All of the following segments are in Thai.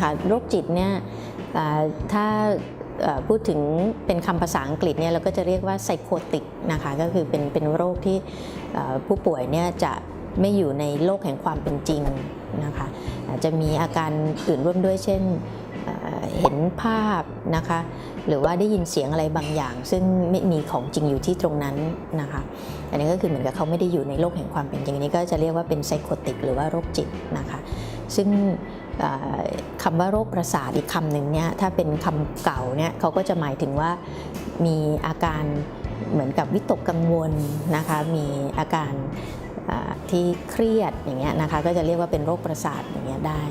ค่ะโรคจิตเนี่ยถ้าพูดถึงเป็นคำภาษาอังกฤษเนี่ยเราก็จะเรียกว่าไซโคติกนะคะก็คือเป็นเป็นโรคที่ผู้ป่วยเนี่ยจะไม่อยู่ในโลกแห่งความเป็นจริงนะคะจะมีอาการอื่นร่วมด้วยเช่นเห็นภาพนะคะหรือว่าได้ยินเสียงอะไรบางอย่าง ซึ่งไม่มีของจริงอยู่ที่ตรงนั้นนะคะอันนี้ก็คือเหมือนกับเขาไม่ได้อยู่ในโลกแห่งความเป็นจริงอันนี้ก็จะเรียกว่าเป็นไซโคติกหรือว่าโรคจิตนะคะซึ่ง คำว่าโรคประสาทอีกคำหนึ่งเนี่ยถ้าเป็นคำเก่าเนี่ยเขาก็จะหมายถึงว่ามีอาการเหมือนกับวิตกกังวลนะคะมีอาการ ที่เครียดอย่างเงี้ยนะคะก็จะเรียกว่าเป็นโรคประสาทอย่างเงี้ยได้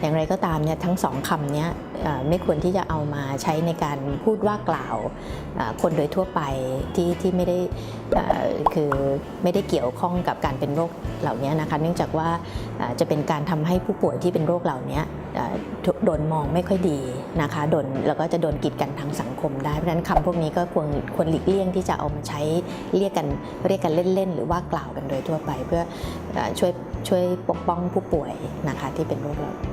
อย่างไรก็ตามเนี่ยทั้งสองคำเนี้ยไม่ควรที่จะเอามาใช้ในการพูดว่ากล่าวคนโดยทั่วไปที่ที่ไม่ได้คือไม่ได้เกี่ยวข้องกับการเป็นโรคเหล่านี้นะคะเนื่องจากว่าจะเป็นการทำให้ผู้ป่วยที่เป็นโรคเหล่านี้โดนมองไม่ค่อยดีนะคะโดนแล้วก็จะโดนกีดกันทางสังคมได้เพราะฉะนั้นคำพวกนี้ก็ควรควรหลีกเลี่ยงที่จะเอามาใช้เรียกกันเรียกกันเล่นๆ หรือว่ากล่าวกันโดยทั่วไปเพื่ออช่วยช่วยปกป้องผู้ป่วยนะคะที่เป็นโรคเหล่านี้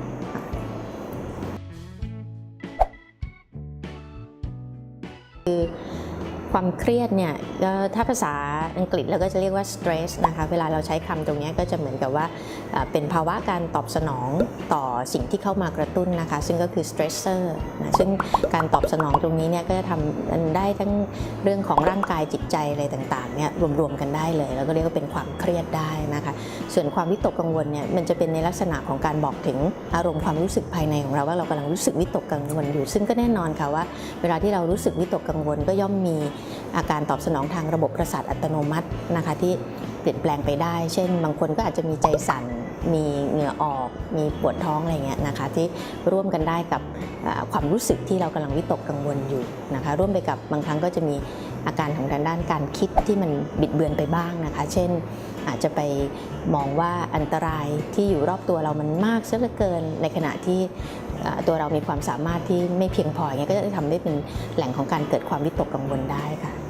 คือ ความเครียดเนี่ยก็ถ้าภาษาอังกฤษเราก็จะเรียกว่า stress นะคะเวลาเราใช้คำตรงนี้ก็จะเหมือนกับว่าเป็นภาวะการตอบสนองต่อสิ่งที่เข้ามากระตุ้นนะคะ ซึ่งก็คือ stressor นะซึ่งการตอบสนองตรงนี้เนี่ยก็จะทำได้ทั้งเรื่องของร่างกายจิตใจอะไรต่างๆเนี่ยรวมๆกันได้เลย แล้วก็เรียกว่าเป็นความเครียดได้นะคะ ส่วนความวิตกกังวลเนี่ยมันจะเป็นในลักษณะของการบอกถึงอารมณ์ความรู้สึกภายในของเราว่าเรากำลังรู้สึกวิตกกังวลอยู่ ซึ่งก็แน่นอนค่ะว่า เวลาที่เรารู้สึกวิตกกังวลก็ย่อมมี อาการตอบสนองทางระบบประสาทอัตโนมัตินะคะที่เปลี่ยนแปลงไปได้ เช่น บางคนก็อาจจะมีใจสั่น มีเหงื่อออก มีปวดท้องอะไรเงี้ยนะคะที่ร่วมกันได้กับความรู้สึกที่เรากำลังวิตกกังวลอยู่นะคะร่วมไปกับบางครั้งก็จะมีอาการของทางด้านการคิดที่มันบิดเบือนไปบ้างนะคะ เช่น อาจจะไปมองว่าอันตรายที่อยู่รอบตัวเรามันมากเสียเหลือเกิน ในขณะที่ตัวเรามีความสามารถที่ไม่เพียงพออย่างเงี้ยก็จะทำให้เป็นแหล่งของการเกิดความวิตกกังวลได้ค่ะ